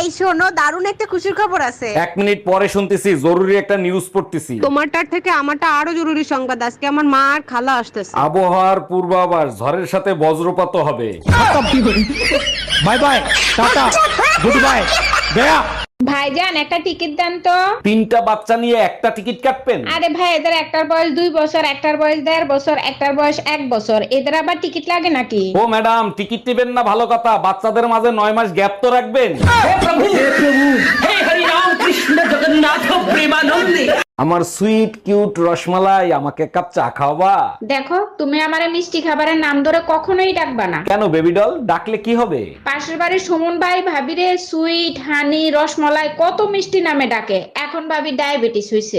এই শোনো দারুণ একটা খুশির খবর আছে। এক মিনিট পরে শুনতেছি জরুরি একটা নিউজ পড়তেছি। তোমারটার থেকে আমারটা আরও জরুরি সংবাদ আজকে আমার মা আর খালা আসতেছে। আবহাওয়ার পূর্বাভাস ঝড়ের সাথে বজ্রপাত হবে। Bye bye tata good bye গয়া ভাইজান একটা টিকিট দেন তো। তিনটা বাচ্চা নিয়ে একটা টিকিট কাটবেন? আরে ভাই এদের একটার বয়স দুই বছর একটার বয়স দেড় বছর একটার বয়স এক বছর। এদের আবার টিকিট লাগে নাকি? ও ম্যাডাম টিকিট নেবেন না ভালো কথা। বাচ্চাদের মাঝে নয় মাস গ্যাপ তো রাখবেন। আমার সুইট কিউট রসমালাই আমাকে এক কাপ চা খাওয়াবা? দেখো তুমি আমারে মিষ্টি খাবারের নাম ধরে কখনোই ডাকবা না। কেন বেবি ডল ডাকলে কি হবে? পাশের বাড়ির সুমন ভাই ভাবিরে সুইট হানি রসমলাই কত মিষ্টি নামে ডাকে। এখন ভাবি ডায়াবেটিস হইছে।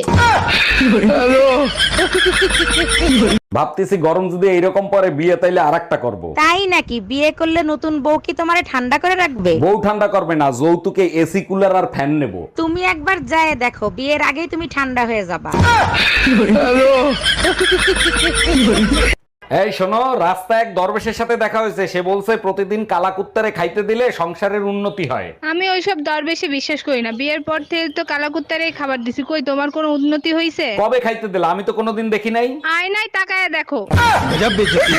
ভাবতেছি গরম যদি এইরকম পরে বিয়ে তাইলে আর একটা করব। তাই নাকি? বিয়ে করলে নতুন বউ কি তোমারে ঠান্ডা করে রাখবে? বউ ঠান্ডা করবে না যৌতুকে এসি কুলার আর ফ্যান নেব। তুমি একবার যায় দেখো বিয়ের আগেই তুমি ঠান্ডা হয়ে যাবা। এই শোনো রাস্তায় এক দরবেশের সাথে দেখা হয়েছে। সে বলছে প্রতিদিন কালা কুত্তারে খাইতে দিলে সংসারের উন্নতি হয়। আমি ওইসব দরবেশে বিশ্বাস করি না। বিয়ের পর থেকে তো কালাকুত্তারে খাবার দিছি। কই তোমার কোনো উন্নতি হয়েছে কবে খাইতে দিলে? আমি তো কোনোদিন দেখি নাই। আয়নায় তাকায় দেখো। গজব বেজতি।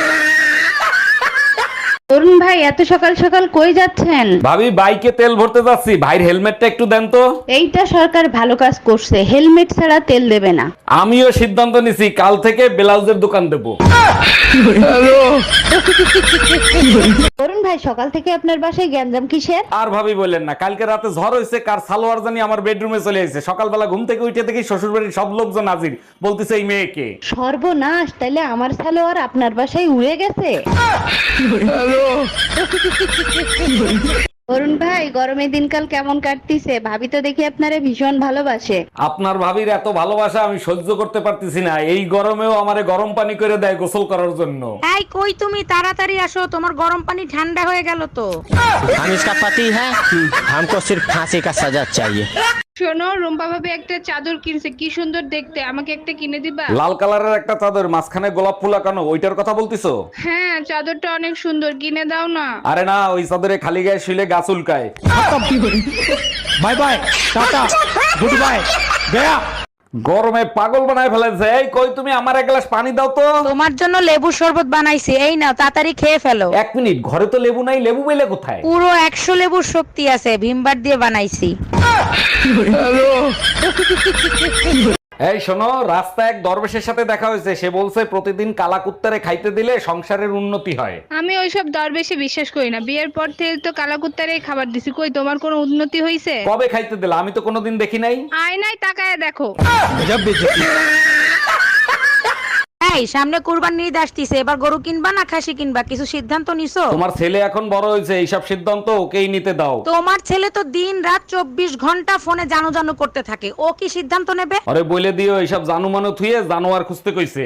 অরুণ ভাই এত সকাল সকাল কই যাচ্ছেন? ভাবি বাইকে তেল ভরতে যাচ্ছি। ভাইয়ের হেলমেটটা একটু দেন তো। এইটা সরকার ভালো কাজ করছে। হেলমেট ছাড়া তেল দেবে না। আমিও সিদ্ধান্ত নিছি কাল থেকে ব্লাউজের দোকান দেব। অরুণ ভাই সকাল থেকে আপনার বাসায় গ্যাঞ্জাম কিসের? আর ভাবি বললেন না কালকে রাতে ঝড় হয়েছে কার সালোয়ার জানি আমার বেডরুমে চলে এসেছে সকালবেলা ঘুম থেকে উঠে দেখি শ্বশুর বাড়ির সব লোকজন হাজির বলতেছে এই মেয়েকে। সর্বনাশ তাইলে আমার সালোয়ার আপনার বাসায় উড়ে গেছে? অরুণ ভাই গরমের দিনকাল কেমন কাটতিছে ভাবি তো দেখি আপনারে ভীষণ ভালোবাসে আপনার ভাবির এত ভালোবাসা আমি সহ্য করতে পারতেছি না এই গরমেও আমারে গরম পানি করে দেয় গোসল করার জন্য এই কই তুমি তাড়াতাড়ি আসো তোমার গরম পানি ঠান্ডা হয়ে গেল তো हम इसका पति है हमको सिर्फ फांसी का सजा चाहिए শোনো রুম্পা ভাবে একটা চাদর কিনছে কি সুন্দর দেখতে আমাকে একটা কিনে দিবা? লাল কালারের একটা চাদর মাঝখানে গোলাপ ফুল আঁকানো ওইটার কথা বলতিছো? হ্যাঁ চাদরটা অনেক সুন্দর কিনে দাও না। আরে না ওই চাদরে খালি গায়ে শুলে গাছ উলকায়। Bye bye tata goodbye. Gaya গরমে পাগল বানায় ফেলেছে। এই কই তুমি? আমার এক গ্লাস পানি দাও তো। তোমার জন্য লেবু শরবত বানাইছি। এই নাও তাড়াতাড়ি খেয়ে ফেলো। এক মিনিট ঘরে তো লেবু নাই লেবু পেলে কোথায়? পুরো একশো লেবুর শক্তি আছে ভীমবার দিয়ে বানাইছি। এই শোনো রাস্তায় এক দরবেশের সাথে দেখা হয়েছে। সে বলছে প্রতিদিন কালা কুত্তারে খাইতে দিলে সংসারের উন্নতি হয়। আমি ওইসব দরবেশে বিশ্বাস করি না। বিয়ের পর থেকে তো কালাকুত্তারে খাবার দিছি। কই তোমার কোনো উন্নতি হয়েছে কবে খাইতে দিলে? আমি তো কোনোদিন দেখি নাই। আয়নায় তাকায় দেখো। এই সামনে কুরবান ঈদ আসতিছে এবার গরু কিনবা না খাসি কিনবা? কিছু সিদ্ধান্ত নিছো? তোমার ছেলে এখন বড় হয়েছে এইসব সিদ্ধান্ত ওকেই নিতে দাও। তোমার ছেলে তো দিন রাত চব্বিশ ঘণ্টা ফোনে জানো জানো করতে থাকে। ও কি সিদ্ধান্ত নেবে? আরে বলে দিও এইসব জানু মানু থুয়ে জানোয়ার খুঁজতে কইছে।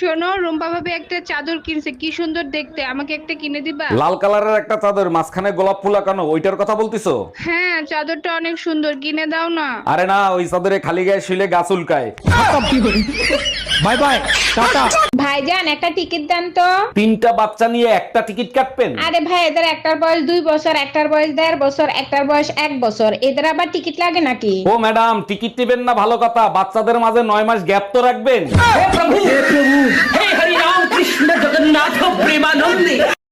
শোনো রুম্পা ভাবে একটা চাদর কিনছে কি সুন্দর দেখতে আমাকে একটা কিনে দিবা? লাল কালারের একটা চাদর মাঝখানে গোলাপ ফুল আঁকানো ওইটার কথা বলতিছো? হ্যাঁ চাদরটা অনেক সুন্দর কিনে দাও না। আরে না ওই চাদরে খালি গায়ে শুলে গাছ উলকায় বাই বাই টাটা। ভাইজান একটা টিকিট দেন তো। তিনটা বাচ্চা নিয়ে একটা টিকিট কাটবেন? আরে ভাই এদের একটার বয়স দুই বছর একটার বয়স দেড় বছর একটার বয়স এক বছর। এদের আবার টিকিট লাগে নাকি? ও ম্যাডাম টিকিট নেবেন না ভালো কথা। বাচ্চাদের মাঝে নয় মাস গ্যাপ তো রাখবেন।